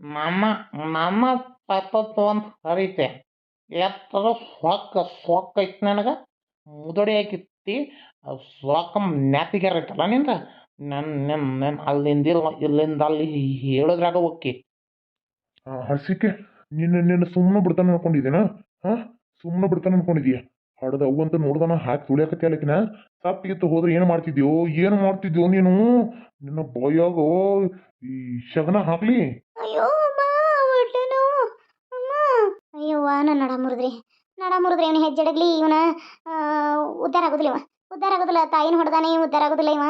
ನಮ್ಮ ನಮ್ಮ ತಪ್ಪತ್ತು ಅಂತ ಹರಿತೆ ಎತ್ತರ ಸೊಕ್ಕ ಸೊಕ್ಕ ಐತಿ ನನಗೆ ಮುದಡಿ ಹಾಕಿತ್ತಿ ಸೊಕ್ಕ ನೆತ್ತಿಗೆ ಐತಲ್ಲ ನಿಂದ ನನ್ನ ನನ್ನ ಅಲ್ಲಿಂದ ಇಲ್ಲ ಇಲ್ಲಿಂದ ಅಲ್ಲಿ ಹೇಳಿದ್ರಾಗ ಹೋಕ್ಕಿ ಹಸಿಕೆ ನಿನ್ನ ನಿನ್ನ ಸುಮ್ಮನೆ ಬಿಡ್ತಾನೆ ಅನ್ಕೊಂಡಿದ್ದೀನ? ಹಾ? ಸುಮ್ಮನೆ ಬಿಡ್ತಾನೆ ಅನ್ಕೊಂಡಿದೀಯ ಹಡದ ಅವು ಅಂತ ನೋಡ್ದಾನ, ಹಾಕಿ ತುಳಿಯಕತ್ತಿ ಅಲ್ಲಕಿನ. ಸಪ್ಪಿಗಿತ್ತು ಹೋದ್ರೆ ಏನು ಮಾಡ್ತಿದ್ಯೋ ಏನು ಮಾಡ್ತಿದ್ಯೋ ನೀನು? ನಿನ್ನ ಬಾಯಾಗ ಈ ಶಗನ ಹಾಕ್ಲಿ ಅಯ್ಯೋ ಅಮ್ಮ ಹೊಟ್ಟೆ ನೋವು ಅಮ್ಮ ಅಯ್ಯವ್ವ ನನ್ನ ನಡ ಮುರಿದ್ರಿ ನಡ ಮುರಿದ್ರಿ ಇವನು ಹೆಜ್ಜೆಡಗ್ಲಿ ಇವನ ಉದ್ಧಾರ ಆಗೋದಿಲ್ಲ ಇವ. ಉದ್ಧಾರ ಆಗೋದಿಲ್ಲ, ತಾಯಿನ ಹೊಡೆದಾನೆ ಉದ್ಧಾರ ಆಗೋದಿಲ್ಲ ಇವ.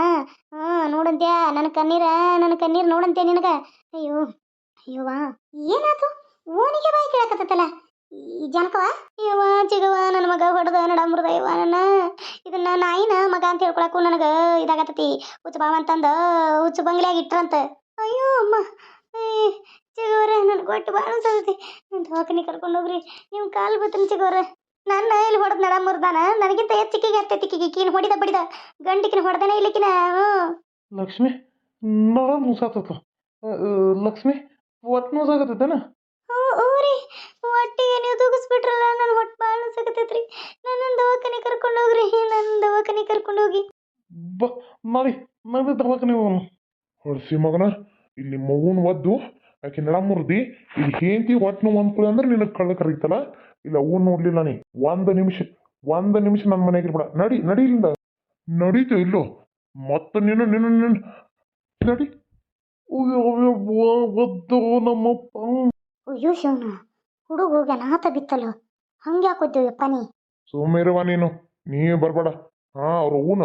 ಹ್ಞೂ ನೋಡಂತ್ಯಾ ನನ್ನ ಕಣ್ಣೀರ ನನ್ನ ಕಣ್ಣೀರು ನೋಡಂತ್ಯ ನಿನಗೆ. ಅಯ್ಯೋ ಅಯ್ಯವ್ವ ಏನಾತು? ಓನಿಗೆ ಬಾಯಿ ಕೇಳಕತ್ತಲ್ಲ ಈ ಜನಕವ? ಇವ ಚಿಗವ ನನ್ನ ಮಗ ಹೊಡೆದ ನಡ ಮುರಿದ ಇವ ನನ್ನ. ಇದನ್ನ ನಾಯಿನ ಮಗ ಅಂತ ಹೇಳ್ಕೊಳಕ್ಕೂ ನನಗೆ ಇದಾಗತ್ತತಿ. ಹುಚ್ಚ ಬಾವ ಅಂತಂದ, ಹುಚ್ಚು ಬಂಗ್ಲ್ಯಾಗ ಇಟ್ರಂತ. ಅಯ್ಯೋ, ಅಮ್ಮ. ಏ ಚಿಗೋರ ನನ್ಗೆ ಕೊಟ್ಟು ಭಾಳ ಅನ್ಸತೈತಿ ನನ್ನ ದವಾಖಾನೆ ಕರ್ಕೊಂಡು ಹೋಗ್ರಿ. ನಿಮ್ಮ ಕಾಲು ಬತ್ತನ ಚಿಗೋರ ನನ್ನ ಇಲ್ಲಿ ಹೊಡೆದ್ ನಡ ಮುರ್ದಾನ. ನನಗಿಂತ ಹೆಚ್ಚಿಗೆ ಹತ್ತೈತಿ ಕಿಗಿ ಕೀನ್ ಹೊಡಿದ ಬಡಿದ? ಗಂಡಿಕಿನ ಹೊಡೆದನೇ ಇಲ್ಲಿಕಿನ? ಹ್ಞೂ. ಲಕ್ಷ್ಮಿ ನಡ ಮುಸಾತತ ಲಕ್ಷ್ಮಿ ಒಟ್ಟು ಓ ಓರಿ ಹೊಟ್ಟಿಗೆ ನೀವು ತೂಗಿಸ್ಬಿಟ್ರಲ್ಲ ನನ್ನ ಹೊಟ್ಟೆ ಭಾಳ ಅನ್ಸಕತ್ತೈತ್ರಿ ನನ್ನ ದವಾಖಾನೆ ಕರ್ಕೊಂಡು ಹೋಗ್ರಿ. ನನ್ನ ದವಾಖಾನೆ ಕರ್ಕೊಂಡು ಹೋಗಿ. ಬಾ ಮಾಡಿ ನಡಿ ದವಾಖಾನೆ ಹೊಡ್ಸಿ ಮಗನ. ಇಲ್ಲಿ ಮಗುನ ಒದ್ದು ಆಕೆ ನಡ ಮುರ್ದಿ ಇಲ್ಲಿ ಹೇಂತಿ ಒಟ್ಟು ನೋವು ಅಂದ್ಕೊಳ್ಳಿ ಅಂದ್ರೆ ನಿನಗೆ ಕಳ್ಳ ಕರೀತಲ್ಲ? ಇಲ್ಲ ಅವು ನೋಡ್ಲಿಲ್ಲ ನೀ. ಒಂದು ನಿಮಿಷ ಒಂದು ನಿಮಿಷ ನನ್ನ ಮನೆಗೆ ಇರ್ಬೇಡ. ನಡಿ ನಡಿ ಇಲ್ಲಿಂದ. ನಡೀತು ಇಲ್ಲೋ? ಮತ್ತೆ ನೀನು ನಿನ್ನ ನಿನ್ನ ನಡಿ. ಒದ್ದು ನಮ್ಮಪ್ಪ. ಅಯ್ಯೋ ಶಿವನ ಹುಡುಗ ಹೋಗ್ಯ ನಾತ ಬಿತ್ತಲ್ಲ? ಹಂಗೆ ಹಾಕೋದ್ದೇವಪ್ಪ ನೀ? ಸುಮ್ಮಿರುವ ನೀನು. ನೀ ಬರ್ಬೇಡ. ಹಾ ಅವ್ರ ಹೂನ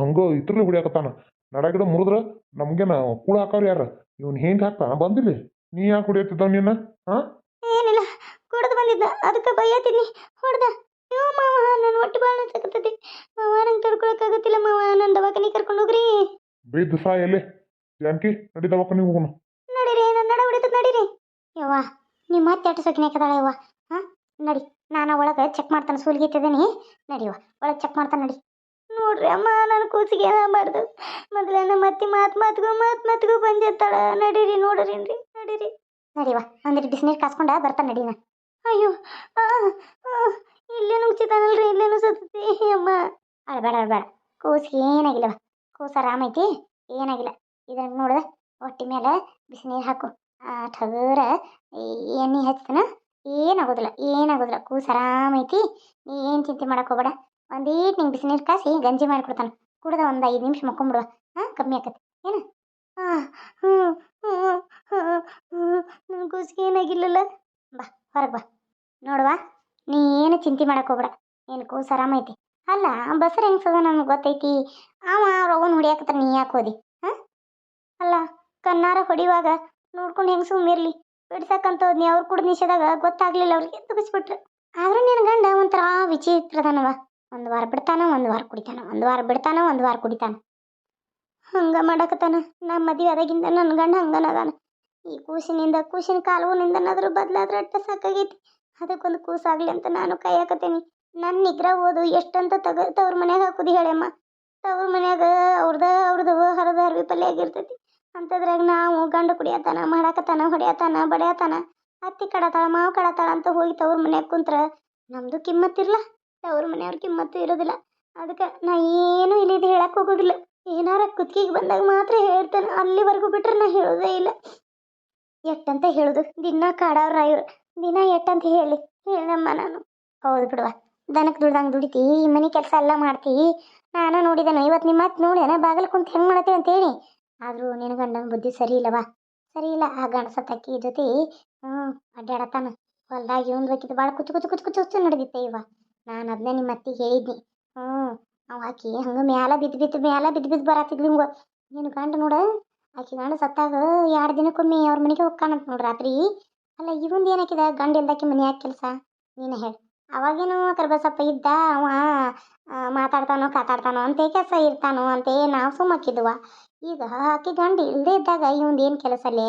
ಹಂಗ ಇದ್ರಲ್ಲಿ ಹೊಡಿಯಾಕತ್ತಾನ. ನಡಗಿಡ ಮುರಿದ್ರ ನಮ್ಗೇನ ಕೂಳ ಹಾಕವ್ರ ಯಾರ? ಇವ್ನು ಹೆಂಗ್ ಹಾಕ್ತಾನ ಬಂದಿಲ್ಲ ನೀ ಯಾಕೆ ಹೊಡಿಯತ್ತಿದ್ದಾವ ನಿನ್ನ? ಹಾ ಏನಿಲ್ಲ ಕುಡ್ದು ಬಂದಿದ್ದ. ಅದಕ್ಕೆ ಬೈಯತೀನಿ ಹೊಡೆದ. ಅಯ್ಯೋ ಮಾವ ನನ್ನ ಒಟ್ಟು ಬಾಳ ಅನ್ಸಕತ್ತೈತಿ ಮಾವ ನಂಗೆ ತಡ್ಕೊಳಕ್ಕಾಗತ್ತಿಲ್ಲ ಮಾವ. ನನ್ನ ದವಾಖಾನೆ ಕರ್ಕೊಂಡು ಹೋಗ್ರಿ. ಬೇಯ್ದು ಸಾ ಎಲ್ಲಿ? ಜಾನಕಿ ನಡಿ ದವಾಖಾನೆ ಹೋಗೋಣ. ನಡೀರಿ ನನ್ನ ನಡ ಹೊಡಿತದ ನಡೀರಿ. ಯವ್ವ ನೀವು ಮತ್ತೆ ಅಟ್ಟು ಸೊಕಿನ ಹಾಕದಾಳ ಯವ್ವ? ಹಾಂ ನಡಿ ನಾನು ಒಳಗೆ ಚೆಕ್ ಮಾಡ್ತಾನೆ ನಡಿ ನಡಿವ ಒಳಗೆ ಚೆಕ್ ಮಾಡ್ತಾನೆ ನಡಿ. ನೋಡ್ರಿ ಅಮ್ಮ ನನ್ನ ಕೂಸಿಗೆ ಏನ ಮಾಡ್ದು? ಮೊದಲ ನಮ್ಮ ಅತ್ತಿ ಮಾತು ಮಾತ್ಗೂ ಮಾತು ಮಾತ್ಗೂ ಬಂದಿರ್ತಾಳ. ನಡೀರಿ ನೋಡ್ರಿ. ನಡೀರಿ ನಡಿವ ಅಂದ್ರೆ ಬಿಸಿನೀರು ಕಾಸ್ಕೊಂಡ ಬರ್ತಾನೆ ನಡೀನ ಅಯ್ಯೋ ಇಲ್ಲೇನು ಉಚಿತಾನಲ್ರಿ ಇಲ್ಲೇನು ಸತ್ತತಿ ಅಮ್ಮ. ಅಳ್ಬೇಡ ಅಳ್ಬೇಡ ಕೂಸಿಗೆ ಏನಾಗಿಲ್ಲವ ಆರಾಮ ಐತಿ ಏನಾಗಿಲ್ಲ. ಇದನ್ನ ನೋಡ್ದೆ ಹೊಟ್ಟಿ ಮೇಲೆ ಬಿಸಿನೀರು ಹಾಕು. ಆ ಠಗರ ಎಣ್ಣೆ ಹಚ್ತನ ಏನಾಗೋದಿಲ್ಲ ಏನಾಗೋದಿಲ್ಲ. ಕೂಸು ಆರಾಮೈತಿ ನೀ ಏನು ಚಿಂತೆ ಮಾಡಕ್ಕೆ ಹೋಗ್ಬೇಡ. ಒಂದೀಟ್ ನಿಂಗೆ ಬಿಸಿನೀರು ಕಾಸಿ ಗಂಜಿ ಮಾಡಿಕೊಡ್ತಾನೆ. ಕುಡ್ದ ಒಂದು ಐದು ನಿಮಿಷ ಮಕ್ಕೊಂಬಿಡುವ ಹಾಂ, ಕಮ್ಮಿ ಆಕತಿ. ಏನು? ಹಾಂ ಹ್ಞೂ ಹ್ಞೂ ಹ್ಞೂ ಏನಾಗಿಲ್ಲಲ್ಲ? ಬಾ, ಹೊರಗೆ ಬಾ. ನೋಡುವ, ನೀ ಏನು ಚಿಂತೆ ಮಾಡೋಕೆ ಹೋಗ್ಬೇಡ. ಏನು ಕೂಸು ಆರಾಮೈತಿ ಅಲ್ಲ ಬಸ್ರ ಹೆಂಗ್ಸದ ನನಗೆ ಗೊತ್ತೈತಿ? ಅವ ಅವ್ರ ಅವನ್ ಹೊಡಿಯಾಕತ್ತಾನ ನೀ ಯಾಕೆ ಹೋದಿ? ಹಾಂ? ಅಲ್ಲ, ಕಣ್ಣಾರ ಹೊಡಿವಾಗ ನೋಡ್ಕೊಂಡು ಹೆಂಗ್ ಸುಮ್ಮಿರ್ಲಿ ಬಿಡ್ಸಕ್ಕಂತ ಹೋದ್ನಿ ಅವ್ರು ಕುಡ್ದು ನಿಷೇಧಾಗ ಗೊತ್ತಾಗ್ಲಿಲ್ಲ ಅವ್ರಿಗೆ. ತುಗಿಸ್ಬಿಟ್ರು ಆದ್ರೂ ನಿನ್ನ ಗಂಡ ಒಂಥರ ವಿಚಿತ್ರದನವ. ಒಂದು ವಾರ ಬಿಡ್ತಾನ, ಒಂದು ವಾರ ಕುಡಿತಾನ, ಒಂದು ವಾರ ಬಿಡ್ತಾನ, ಒಂದು ವಾರ ಕುಡಿತಾನ. ಹಂಗ ಮಾಡಕತ್ತಾನ. ನಮ್ಮ ಮದುವೆ ಆದಾಗಿಂದ ನನ್ನ ಗಂಡ ಹಂಗನ ಅದಾನ. ಈ ಕೂಸಿನಿಂದ, ಕೂಸಿನ ಕಾಲುವಿನಿಂದನಾದ್ರೂ ಬದಲಾದ್ರೆ ಅಟ್ಟ ಸಾಕಾಗೈತಿ. ಅದಕ್ಕೊಂದು ಕೂಸಾಗ್ಲಿ ಅಂತ ನಾನು ಕಾಯಕತ್ತೇನಿ ನನ್ನ ನಿಗ್ರ ಓದು ಎಷ್ಟಂತ ತಗ, ತವ್ರ ಮನ್ಯಾಗ ಹಾಕುದು ಹೇಳಮ್ಮ ತವ್ರ ಮನ್ಯಾಗ ಅವ್ರದ ಅವ್ರದ್ದು ಹರದ ಅರ್ವಿ ಪಲ್ಯ ಆಗಿರ್ತೈತಿ. ಅಂಥದ್ರಾಗ ನಾವು ಗಂಡು ಕುಡಿಯತಾನ, ಮಾಡಾಕತ್ತಾನ, ಹೊಡಿಯತಾನ, ಬಡಿಯತಾನ. ಅತ್ತಿ ಕಡತಾಳ, ಮಾವು ಕಡತಾಳ ಅಂತ ಹೋಗಿ ತವ್ರ ಮನ್ಯಾಗ ಕುಂತ್ರ ನಮ್ದು ಕಿಮ್ಮತ್ತಿರ್ಲ ತವ್ರ ಮನೆಯವ್ರ ಕಿಮ್ಮತ್ತು ಇರೋದಿಲ್ಲ. ಅದಕ್ಕೆ ನಾ ಏನು ಇಲ್ಲಿದ್ದು ಹೇಳಕ್ಕೆ ಹೋಗೋದಿಲ್ಲ. ಏನಾರ ಕುತ್ತಿಗೆ ಬಂದಾಗ ಮಾತ್ರ ಹೇಳ್ತಾನೆ. ಅಲ್ಲಿವರೆಗೂ ಬಿಟ್ರೆ ನಾ ಹೇಳೋದೇ ಇಲ್ಲ. ಎಟ್ಟಂತ ಹೇಳೋದು? ದಿನ ಕಾಡವ್ರ ಇವ್ರು. ದಿನ ಎಟ್ಟಂತ ಹೇಳಿ. ಹೇಳಮ್ಮ ನಾನು. ಹೌದು ಬಿಡುವ. ದನಕ್ಕೆ ದುಡ್ದಂಗೆ ದುಡಿತಿ, ಈ ಮನೆ ಕೆಲಸ ಎಲ್ಲ ಮಾಡ್ತಿ. ನಾನು ನೋಡಿದೆನು ಇವತ್ತು ನಿಮ್ಮ ಮತ್ತೆ ನೋಡಿದೆನ ಬಾಗಿಲು ಕುಂತು ಹೆಂಗೆ ಮಾಡತ್ತೆ ಅಂತೇಳಿ. ಆದರೂ ನಿನ್ನ ಗಂಡನ ಬುದ್ಧಿ ಸರಿ ಇಲ್ಲವಾ? ಸರಿ ಇಲ್ಲ, ಆ ಗಂಡಸ ತಕ್ಕಿ ಜೊತೆ ಹ್ಞೂ ಅಡ್ಡಾಡತಾನ ಹೊಲ್ದಾಗ ಇವನ್ ಬೇಕಿದ್ದು ಭಾಳ ಕುಚ್ಚು ಕುಚ್ಚು ಕುಚ್ಚು ಕುಚ್ಚು ನಡೆದಿತ್ತೆ ಇವ. ನಾನು ಅದನ್ನೇ ನಿಮ್ಮ ಅತ್ತಿಗೆ ಹೇಳಿದ್ನಿ. ಹ್ಞೂ ಅವ ಆಕಿ ಹಂಗೆ ಮ್ಯಾಲ ಬಿದ್ದು ಬಿದ್ದು ಮ್ಯಾಲ ಬಿದ್ದು ಬಿದ್ದು ಬರತ್ತಿದ್ಲು ಹಿಂಗೆ ನೀನು ಗಂಡ ನೋಡ, ಆಕೆ ಗಂಡ ಸತ್ತಾಗ ಎರಡು ದಿನಕ್ಕೊಮ್ಮೆ ಅವ್ರ ಮನೆಗೆ ಹೋಗ್ಕಾಣಂತ ನೋಡಿ ರಾತ್ರಿ. ಅಲ್ಲ ಇವಂದು ಏನಾಕಿದ ಗಂಡ ಇಲ್ದಾಕಿ ಮನ್ಯಾಗ ಕೆಲಸ? ನೀನು ಹೇಳಿ. ಅವಾಗೇನು ಕರ್ಬಸಪ್ಪ ಇದ್ದ, ಅವ ಮಾತಾಡ್ತಾನೋ, ಕಾತಾಡ್ತಾನೋ, ಅಂತ ಕೆಲಸ ಇರ್ತಾನೋ, ಅಂತ ನಾವು ಸುಮ್ಮಕ್ಕಿದ್ವ ಈಗ ಆಕೆ ಗಂಡ ಇಲ್ಲದೆ ಇದ್ದಾಗ ಇವಂದು ಏನು ಕೆಲಸ ಅಲ್ಲೇ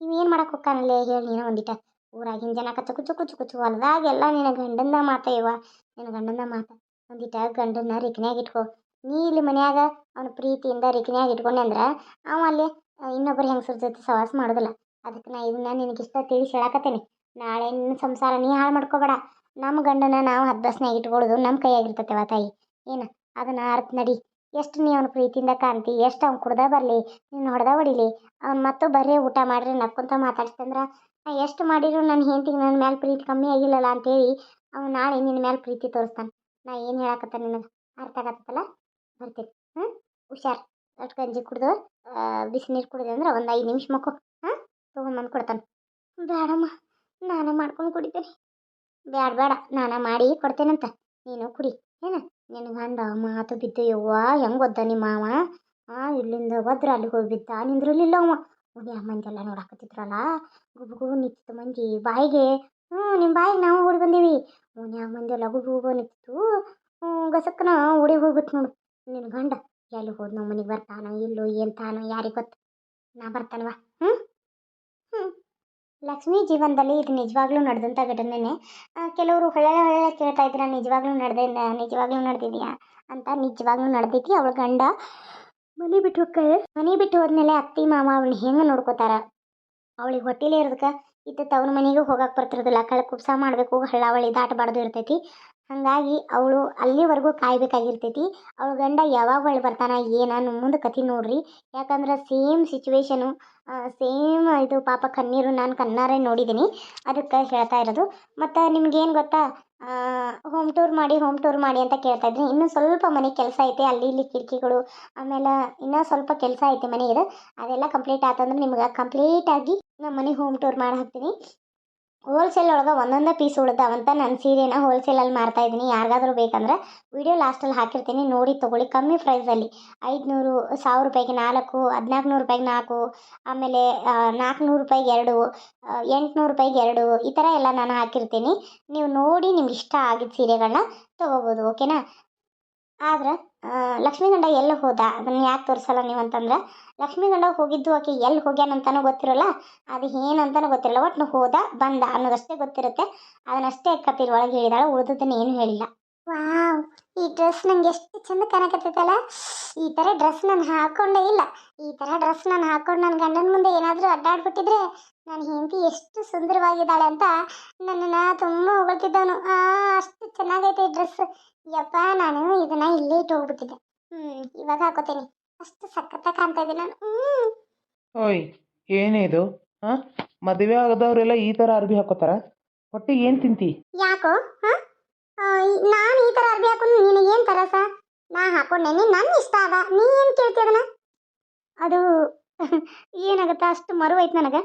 ಇವೇನು ಮಾಡಕ್ಕೆ ಹೋಗ್ತಾನಲ್ಲೇ ಹೇಳಿ ನೀನು ಒಂದಿಟ. ಊರಾಗಿನ ಜನ ಕಚ್ಚು ಕುಚ್ಚು ಕುಚು ಕುಚ್ಚು ಹೊಲದಾಗೆಲ್ಲ ನಿನ್ನ ಗಂಡಂದ ಮಾತ ಇವ, ನಿನ್ನ ಗಂಡಂದ ಮಾತ. ಒಂದಿಟ ಗಂಡನ್ನ ರಿಕ್ನ್ಯಾಗ ಇಟ್ಕೋ. ನೀ ಇಲ್ಲಿ ಮನ್ಯಾಗ ಅವನ ಪ್ರೀತಿಯಿಂದ ರಿಕ್ನ್ಯಾಗ ಇಟ್ಕೊಂಡೆ ಅಂದ್ರೆ ಅವ ಅಲ್ಲಿ ಇನ್ನೊಬ್ಬರು ಹೆಂಗಸ್ರ ಜೊತೆ ಸವಾಸ ಮಾಡೋದಿಲ್ಲ. ಅದಕ್ಕೆ ನಾ ಇದನ್ನ ನಿನಗಿಷ್ಟ ತಿಳಿಸಿ ಹೇಳಕತ್ತೇನೆ. ನಾಳೆ ನಿನ್ನ ಸಂಸಾರ ನೀ ಹಾಳು ಮಾಡ್ಕೋಬೇಡ. ನಮ್ಮ ಗಂಡನ ನಾವು ಹದ್ಬಸ್ನಾಗ ಇಟ್ಕೊಳ್ಳೋದು ನಮ್ಮ ಕೈಯಾಗಿರ್ತೈತೆವ ತಾಯಿ. ಏನು? ಅದನ್ನ ಅರ್ಥ ನಡಿ. ಎಷ್ಟು ನೀ ಅವ್ನ ಪ್ರೀತಿಯಿಂದ ಕಾಣ್ತಿ? ಎಷ್ಟು ಅವ್ನು ಕುಡ್ದ ಬರಲಿ? ನೀನು ಹೊಡೆದ ಹೊಡಿಲಿ? ಅವ್ನು ಮತ್ತು ಬರೀ ಊಟ ಮಾಡ್ರಿ ನಕ್ಕೊಂತ ಮಾತಾಡ್ತಂದ್ರೆ ಎಷ್ಟು ಮಾಡಿದ್ರು ನನ್ನ ಹೆಂಡತಿಗೆ ನನ್ನ ಮೇಲೆ ಪ್ರೀತಿ ಕಮ್ಮಿ ಆಗಿಲ್ಲಲ್ಲ ಅಂತೇಳಿ ಅವ್ನು ನಾಳೆ ನಿನ್ನ ಮೇಲೆ ಪ್ರೀತಿ ತೋರಿಸ್ತಾನೆ. ನಾ ಏನು ಹೇಳಕತ್ತ ನಿನಗೆ? ಅರ್ಥ ಆಗತ್ತಲ್ಲ? ಬರ್ತೀನಿ. ಹ್ಞೂ ಹುಷಾರ್. ಅಷ್ಟು ಗಂಜಿ ಕುಡ್ದು ಬಿಸಿನೀರು ಕುಡಿದೆ ಅಂದ್ರೆ ಒಂದು ಐದು ನಿಮಿಷ ಮಕ್ಕೋ. ಹಾಂ? ತೊಗೊಂಬಂದು ಕೊಡ್ತಾನೆ. ಬೇಡಮ್ಮ ನಾನೇ ಮಾಡ್ಕೊಂಡು ಕುಡಿತೇನೆ. ಬೇಡ ಬೇಡ ನಾನೇ ಮಾಡಿ ಕೊಡ್ತೇನಂತ. ನೀನು ಕುಡಿ. ಏನ? ನಿನ್ನ ಗಂಡ ಮಾತು ಬಿದ್ದು ಯವ್ವ, ಹೆಂಗೆ ಒದ್ದ ನಿಮ್ಮ ಮಾವ? ಆ, ಇಲ್ಲಿಂದ ಒದ್ರ ಅಲ್ಲಿಗೆ ಹೋಗಿ ಬಿದ್ದ? ನಿಂದ್ರಲಿಲ್ಲ ಅವ. ಓಡಿ ಮಂದಿ ಎಲ್ಲ ನೋಡಾಕತ್ತಿದ್ರಲ್ಲ? ಗುಬು ಗುಬು ನಿಂತಿತ್ತು ಮಂದಿ. ಬಾಯಿಗೆ ಹ್ಞೂ ನಿಮ್ಮ ಬಾಯಿಗೆ ನಾವು ಓಡಿ ಬಂದೀವಿ. ಮನೆ ಮಂದಿ ಎಲ್ಲ ಗುಬು ನಿಂತಿತ್ತು. ಗಸಕ್ಕನ ಓಡಿ ಹೋಗ್ಬಿಟ್ಟು ನೋಡು. ನಿನ್ನ ಗಂಡ ಎಲ್ಲಿ ಹೋದ್ ನಮ್ಮ ಮನೆಗೆ ಬರ್ತಾನೋ ಇಲ್ಲೋ ಏನು ತಾನೋ ಯಾರಿಗೆ ಗೊತ್ತು? ನಾ ಬರ್ತಾನವಾ. ಹ್ಞೂ ಲಕ್ಷ್ಮಿ ಜೀವನದಲ್ಲಿ ಇದು ನಿಜವಾಗ್ಲೂ ನಡೆದಂಥ ಘಟನೆನೇ. ಕೆಲವರು ಹೊಳ್ಳೆ ಹೊಳ್ಳೆ ಕೇಳ್ತಾ ಇದ್ರ ನಿಜವಾಗ್ಲೂ ನಡೆದ ನಿಜವಾಗ್ಲೂ ನಡೆದಿದೆಯಾ ಅಂತ? ನಿಜವಾಗ್ಲೂ ನಡೆದೈತಿ ಅವಳ ಗಂಡ? ಮನೆ ಬಿಟ್ಟು ಹೋಗ್ತಾರೆ ಮನೆ ಬಿಟ್ಟು ಹೋದ್ಮೇಲೆ ಅತ್ತಿ, ಮಾಮ ಅವ್ಳು ಹೆಂಗೆ ನೋಡ್ಕೋತಾರ? ಅವಳಿಗೆ ಹೊಟ್ಟಿಲೇ ಇರೋದಕ್ಕೆ ಇತ್ತ ತವ್ರ ಮನೆಗೂ ಹೋಗಕ್ಕೆ ಬರ್ತಿರೋದಿಲ್ಲ. ಕಳ ಕುಪ್ಸ ಮಾಡಬೇಕು ಹಳ್ಳಾವಳಿ ದಾಟಬಾರ್ದು ಇರ್ತೈತಿ. ಹಾಗಾಗಿ ಅವಳು ಅಲ್ಲಿವರೆಗೂ ಕಾಯ್ಬೇಕಾಗಿರ್ತೈತಿ. ಅವಳ ಗಂಡ ಯಾವಾಗ ಹೊಳ್ಳಿ ಬರ್ತಾನ, ಏನ ಮುಂದೆ ಕತಿ ನೋಡ್ರಿ. ಯಾಕಂದ್ರೆ ಸೇಮ್ ಸಿಚುವೇಶನು ಸೇಮ್ ಇದು ಪಾಪ ಕಣ್ಣೀರು ನಾನು ಕಣ್ಣಾರೆ ನೋಡಿದ್ದೀನಿ ಅದಕ್ಕೆ ಹೇಳ್ತಾ ಇರೋದು. ಮತ್ತು ನಿಮ್ಗೇನು ಗೊತ್ತಾ? ಹೋಮ್ ಟೂರ್ ಮಾಡಿ ಹೋಮ್ ಟೂರ್ ಮಾಡಿ ಅಂತ ಕೇಳ್ತಾ ಇದ್ರಿ. ಇನ್ನೂ ಸ್ವಲ್ಪ ಮನೆ ಕೆಲಸ ಐತೆ, ಅಲ್ಲಿ ಇಲ್ಲಿ ಕಿಟಕಿಗಳು, ಆಮೇಲೆ ಇನ್ನೂ ಸ್ವಲ್ಪ ಕೆಲಸ ಐತೆ ಮನೆಗೆ. ಅದೆಲ್ಲ ಕಂಪ್ಲೀಟ್ ಆತಂದ್ರೆ ನಿಮ್ಗೆ ಕಂಪ್ಲೀಟಾಗಿ ನಮ್ಮ ಮನೆ ಹೋಮ್ ಟೂರ್ ಮಾಡಿ ಹಾಕ್ತೀನಿ. ಹೋಲ್ಸೇಲ್ ಒಳಗೆ ಒಂದೊಂದೇ ಪೀಸ್ ಉಳಿದಾವಂತ ನನ್ನ ಸೀರೆನ ಹೋಲ್ಸೇಲಲ್ಲಿ ಮಾರ್ತಾ ಇದ್ದೀನಿ. ಯಾರಿಗಾದ್ರೂ ಬೇಕಂದ್ರೆ ವಿಡಿಯೋ ಲಾಸ್ಟಲ್ಲಿ ಹಾಕಿರ್ತೀನಿ. ನೋಡಿ ತೊಗೊಳ್ಳಿ. ಕಮ್ಮಿ ಪ್ರೈಸಲ್ಲಿ ಐದುನೂರು, ಸಾವಿರ ರೂಪಾಯಿಗೆ ನಾಲ್ಕು ಹದಿನಾಲ್ಕು ನೂರು ರೂಪಾಯಿಗೆ ನಾಲ್ಕು, ಆಮೇಲೆ ನಾಲ್ಕುನೂರು ರೂಪಾಯಿಗೆ ಎರಡು ಎಂಟುನೂರು ರೂಪಾಯಿಗೆ ಎರಡು, ಈ ಥರ ಎಲ್ಲ ನಾನು ಹಾಕಿರ್ತೀನಿ. ನೀವು ನೋಡಿ ನಿಮ್ಗೆ ಇಷ್ಟ ಆಗಿದ್ದ ಸೀರೆಗಳನ್ನ ತೊಗೋಬೋದು. ಓಕೆನಾ ಆದ್ರೆ ಆ, ಲಕ್ಷ್ಮೀ ಗಂಡ ಎಲ್ಲಿ ಹೋದ? ಅದನ್ನ ಯಾಕೆ ತೋರಿಸಲ್ಲ ನೀವು ಅಂತಂದ್ರೆ ಲಕ್ಷ್ಮೀಗಂಡ ಹೋಗಿದ್ದು ಆಕೆ ಎಲ್ಲಿ ಹೋಗ್ಯಾನಂತಾನೂ ಗೊತ್ತಿರಲ್ಲ ಅದು ಏನಂತಾನೂ ಗೊತ್ತಿರಲ್ಲ ಒಟ್ಟು ಹೋದ ಬಂದ ಅನ್ನೋದಷ್ಟೇ ಗೊತ್ತಿರುತ್ತೆ. ಅದನ್ನಷ್ಟೇ ಕಪಿಲ್ ಒಳಗೆ ಹೇಳಿದಾಳೆ ಉಳಿದದನ್ನ ಏನು ಹೇಳಿಲ್ಲ. ವಾವ್ ಈ ಡ್ರೆಸ್ ನಂಗೆ ಎಷ್ಟು ಚಂದ ಕಾಣಕತ್ತೈತಲ್ಲ. ಈ ತರ ಡ್ರೆಸ್ ನಾನು ಹಾಕೊಂಡೇ ಇಲ್ಲ. ಈ ತರ ಡ್ರೆಸ್ ನಾನು ಹಾಕೊಂಡು ನನ್ನ ಗಂಡನ ಮುಂದೆ ಏನಾದರೂ ಅಡ್ಡಾಡ್ಬಿಟ್ಟಿದ್ರೆ ನನ್ನ ಹೆಂಡತಿ ಎಷ್ಟು ಸುಂದರವಾಗಿದ್ದಾಳೆ ಅಂತ ನನ್ನನ್ನು ತುಂಬ ಹೊಗಳ್ತಿದ್ದವನು. ಆ ಅಷ್ಟು ಚೆನ್ನಾಗೈತೆ ಈ ಡ್ರೆಸ್ ಯಪ್ಪ ನಾನು ಇದನ್ನ ಇಲ್ಲೇ ಇಟ್ಟು ಹೋಗ್ಬಿಟ್ಟಿದ್ದೆ. ಹ್ಞೂ ಇವಾಗ ಹಾಕೋತೀನಿ. ಅಷ್ಟು ಸಖತ್ತಾಗಿ ಕಾಣ್ತಾ ಇದ್ದೀನಿ ನಾನು. ಹ್ಞೂ ಓಯ್ ಏನಿದು ಹಾಂ ಮದುವೆ ಆಗದವ್ರೆಲ್ಲ ಈ ಥರ ಅರ್ಬಿ ಹಾಕೋತಾರ? ಒಟ್ಟು ಏನು ತಿಂತಿ? ಯಾಕೋ? ಹಾಂ ನಾನು ಈ ಥರ ಅರ್ಬಿ ಹಾಕೊಂಡು ನಿನಗೇನು ತರಸ? ನಾ ಹಾಕೊಂಡೇನಿ ನನ್ನ ಇಷ್ಟ ಅದ. ನೀ ಏನು ಕೇಳ್ತಿ ಅದನ್ನ? ಅದು ಏನಾಗುತ್ತೆ? ಅಷ್ಟು ಮರು ಐತೆ ನನಗೆ.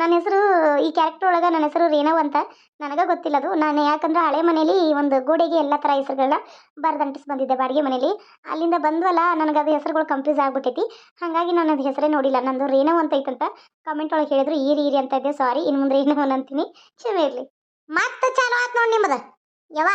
ನನ್ನ ಹೆಸರು, ಈ ಕ್ಯಾರೆಕ್ಟರ್ ಒಳಗೆ ನನ್ನ ಹೆಸರು ರೇಣವ್ ಅಂತ. ನನಗೆ ಗೊತ್ತಿಲ್ಲ ಅದು. ನಾನು ಯಾಕಂದ್ರೆ ಹಳೆ ಮನೇಲಿ ಒಂದು ಗೋಡೆಗೆ ಎಲ್ಲ ಥರ ಹೆಸರುಗಳನ್ನ ಬರ್ದಂಟಿಸಿ ಬಂದಿದ್ದೆ ಬಾಡಿಗೆ ಮನೇಲಿ. ಅಲ್ಲಿಂದ ಬಂದ್ವಲ್ಲ, ನನಗೆ ಅದು ಹೆಸರುಗಳು ಕನ್ಫ್ಯೂಸ್ ಆಗಿಬಿಟ್ಟೈತಿ. ಹಾಗಾಗಿ ನಾನು ಅದು ಹೆಸರೇ ನೋಡಿಲ್ಲ. ನಂದು ರೇಣವ್ ಅಂತ ಐತಂತ ಕಮೆಂಟ್ ಒಳಗೆ ಹೇಳಿದ್ರು, ಈರಿ ಈರಿ ಅಂತ ಇದ್ದೆ ಸಾರಿ ಇನ್ನು ಮುಂದೆ ರೇಣವ್ ಅಂತೀನಿ. ಕ್ಷಮೆ ಇರಲಿ. ಮತ್ತೆ ಚಾಲು ಆಯ್ತು ನೋಡಿ ನಿಮ್ಮದು. ಯವ್ವ,